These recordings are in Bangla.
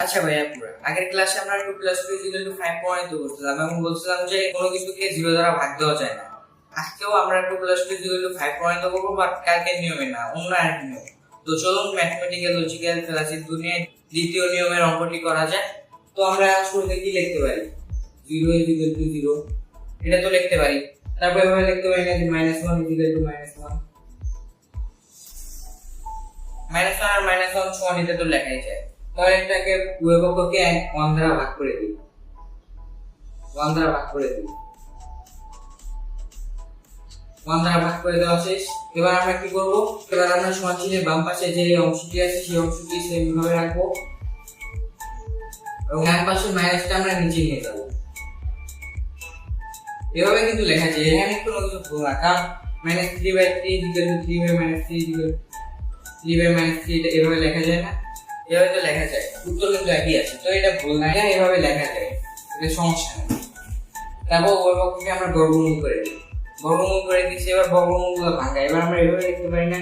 আচ্ছা ভাইয়া পুরো আগের ক্লাসে আমরা two plus two equal to five point করছিলাম এবং বলছিলাম যে কোনো কিছুকে জিরো দ্বারা ভাগ দেওয়া যায় না। আজকেও আমরা two plus two equal to five point করব বাট কালকের নিয়মে না, অন্য আরেক নিয়ম। তো চলুন ম্যাথমেটিক্যাল লজিক্যাল ক্লাসের দুনিয়ায় দ্বিতীয় নিয়মের অঙ্কটি করা যায় তো আমরা শুরুতে কি লিখতে পারি? Zero is equal to zero এটা তো লিখতে পারি। তারপর এভাবে লিখতে পারি না যে minus one is equal to minus one minus one R minus one সমান এটা তো লেখাই যায়। তাহলে এটাকে উভয় পক্ষকে ওয়ান ভাগ করে দিই। ওয়ান ভাগ করে দিই। ভাগ করে দেওয়া শেষ। এবার আমরা কি এবার আমরা সমান বাম পাশে যে অংশটি আছে, সেই অংশটি রাখব। এবং ডান পাশে মাইনাসটা আমরা নিচে নিয়ে যাব। এভাবে কিন্তু লেখা যায়। এখানে কোনো কিছু ভুল না। কারণ minus three by three equal to three by minus three equal three by minus three এভাবে লেখা যায় না। এভাবে তো লেখা যায়, উত্তর কিন্তু একই আছে। তো এটা ভুল না এভাবে লেখা যায়? এটা সমস্যা নেই। তারপর ওই পক্ষকে আমরা বর্গমূল করে দিই। বর্গমূল করে দিচ্ছি, এবার বর্গমূলগুলো ভাঙা। এবার আমরা এভাবে লিখতে পারি না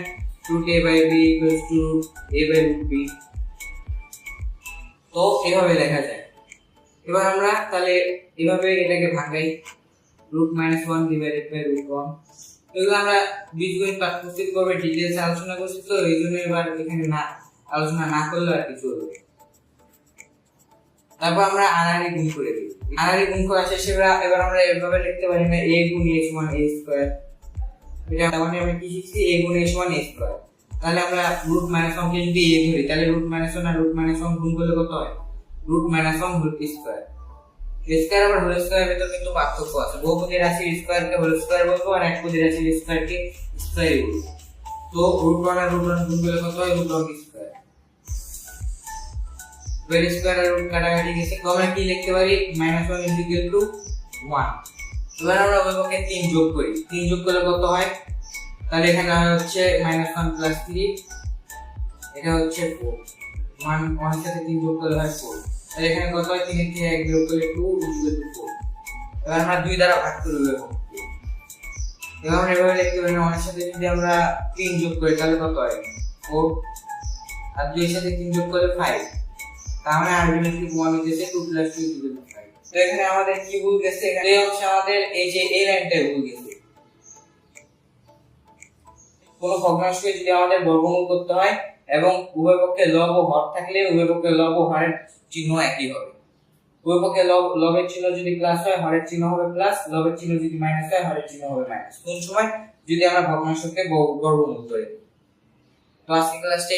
root A by B equals to A by B তো এভাবে লেখা যায়। এবার আমরা তাহলে এভাবে এটাকে ভাঙাই root minus one divided by root one এগুলো আমরা বীজগণিত পাঠ্যপুস্তক করবে ডিটেলস আলোচনা করছি, তো এই জন্য এবার এখানে না আলোচনা না করলে আর কি চলবে তারপর আমরা আনারি গুণ করে দিই। আনারি গুণ করা শেষে এবার আমরা এভাবে লিখতে পারি না a গুণ a সমান a স্কয়ার। মানে আমরা কি শিখছি? a গুণ a সমান a স্কয়ার। তাহলে আমরা রুট মাইনাস ওয়ান কে যদি a ধরি, তাহলে রুট মাইনাস ওয়ান আর রুট মাইনাস ওয়ান গুণ করলে কত হয়? Root minus one square square আবার হোল স্কয়ার কিন্তু পার্থক্য আছে। বহুপদী রাশির স্কয়ারকে হোল স্কয়ার বলব আর একপদী রাশির স্কয়ারকে স্কয়ারই বলব। তো রুট ওয়ান আর রুট ওয়ান গুণ করলে কত হয়? Root one square square square আর রুট কাটাকাটি গেছে। তো আমরা কি লিখতে পারি? Minus one equal to one এবার আমরা পক্ষে তিন যোগ করি। তিন যোগ করলে কত হয়? তাহলে এখানে হচ্ছে মাইনাস ওয়ান প্লাস থ্রি এটা হচ্ছে ফোর ওয়ান ওয়ানের সাথে তিন যোগ করলে হয় ফোর তাহলে এখানে কত হয়? তিনের থেকে এক যোগ করলে টু ইকুয়াল টু ফোর এবার আমরা দুই দ্বারা ভাগ করে দেবো এবার আমরা এভাবে লিখতে পারি ওয়ানের সাথে যদি আমরা তিন যোগ করি, তাহলে কত হয়? ফোর আর দুইয়ের সাথে তিন যোগ করলে ফাইভ তার মানে আলটিমেটলি ওয়ান হচ্ছে two plus two equal to five তো এখানে আমাদের কি ভুল গেছে? এখানে এই অংশে আমাদের এই যে এই লাইনটাই ভুল গেছে। কোনো ভগ্নাংশকে যদি আমাদের বর্গমূল করতে হয় এবং উভয় পক্ষে লব ও হর থাকলে উভয় পক্ষে লব ও হরের চিহ্ন একই হবে। উভয় পক্ষে লব, লবের চিহ্ন যদি প্লাস হয়, হরের চিহ্ন হবে প্লাস লবের চিহ্ন যদি মাইনাস হয়, হরের চিহ্ন হবে মাইনাস কোন সময়? যদি আমরা ভগ্নাংশকে বর্গমূল করি। তো আজকে ক্লাসটা